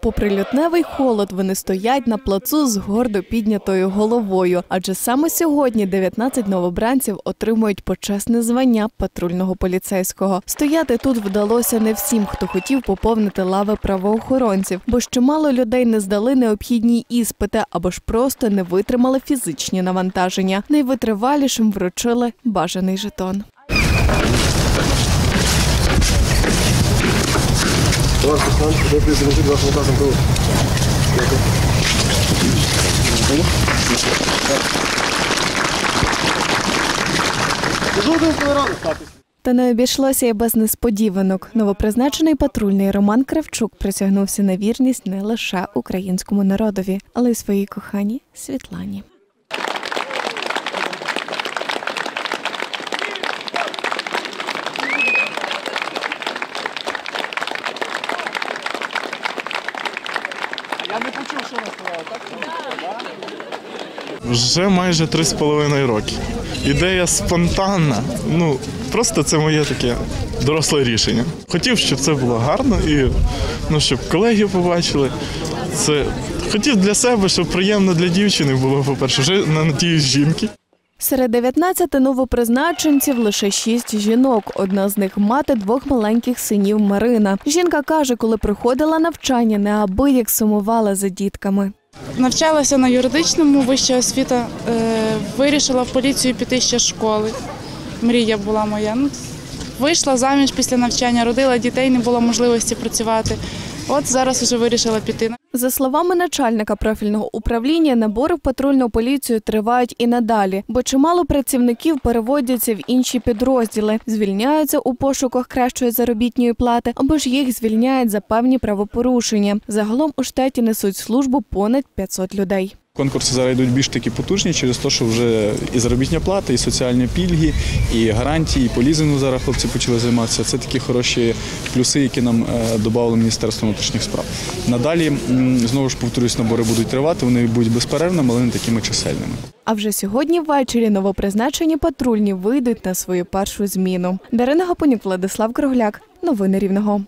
Попри лютневий холод, вони стоять на плацу з гордо піднятою головою. Адже саме сьогодні 19 новобранців отримують почесне звання патрульного поліцейського. Стояти тут вдалося не всім, хто хотів поповнити лави правоохоронців, бо ж чимало людей не здали необхідні іспити або ж просто не витримали фізичні навантаження. Найвитривалішим вручили бажаний жетон. Товарищ лейтенант, вы признаете вашим указом. Жоден. Та не обійшлося і без несподіванок. Новопризначений патрульний Роман Кравчук присягнувся на вірність не лише українському народові, але й своїй коханій Світлані. Вже майже три з половиною роки. Ідея спонтанна. Ну просто це моє таке доросле рішення. Хотів, щоб це було гарно і ну, щоб колеги побачили. Це хотів для себе, щоб приємно для дівчини було, по-перше, вже на надіюсь жінки. Серед 19 новопризначенців лише шість жінок. Одна з них мати двох маленьких синів Марина. Жінка каже, коли приходила навчання, неабияк сумувала за дітками. Навчалася на юридичному, вища освіта. Е, вирішила в поліцію піти ще з школи. Мрія була моя. Ну, вийшла заміж після навчання, родила дітей, не було можливості працювати. От зараз вже вирішила піти. За словами начальника профільного управління, набори в патрульну поліцію тривають і надалі, бо чимало працівників переводяться в інші підрозділи, звільняються у пошуках кращої заробітної плати, або ж їх звільняють за певні правопорушення. Загалом у штаті несуть службу понад 500 людей. Конкурси зараз йдуть більш такі потужні через те, що вже і заробітня плата, і соціальні пільги, і гарантії, і по лізингу зараз хлопці почали займатися. Це такі хороші плюси, які нам е, додало Міністерство внутрішніх справ. Надалі знову ж повторюсь, набори будуть тривати, вони будуть безперервними, але не такими чисельними. А вже сьогодні ввечері новопризначені патрульні вийдуть на свою першу зміну. Дарина Гапонюк, Владислав Кругляк. Новини Рівного.